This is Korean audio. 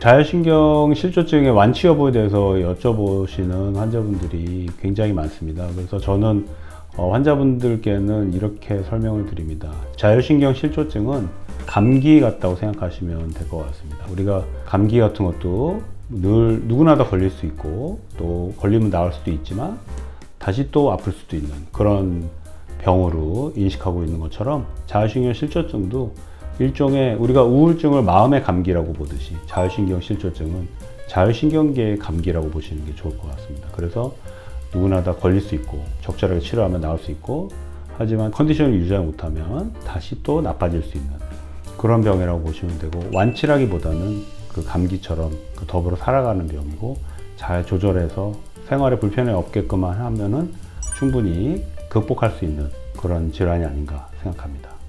자율신경 실조증의 완치 여부에 대해서 여쭤보시는 환자분들이 굉장히 많습니다. 그래서 저는 어, 환자분들께는 이렇게 설명을 드립니다. 자율신경 실조증은 감기 같다고 생각하시면 될 것 같습니다. 우리가 감기 같은 것도 늘 누구나 다 걸릴 수 있고 또 걸리면 나을 수도 있지만 다시 또 아플 수도 있는 그런 병으로 인식하고 있는 것처럼 자율신경 실조증도 일종의 우리가 우울증을 마음의 감기라고 보듯이 자율신경 실조증은 자율신경계의 감기라고 보시는 게 좋을 것 같습니다. 그래서 누구나 다 걸릴 수 있고 적절하게 치료하면 나을 수 있고 하지만 컨디션을 유지하지 못하면 다시 또 나빠질 수 있는 그런 병이라고 보시면 되고 완치라기보다는 그 감기처럼 그 더불어 살아가는 병이고 잘 조절해서 생활에 불편이 없게끔만 하면은 충분히 극복할 수 있는 그런 질환이 아닌가 생각합니다.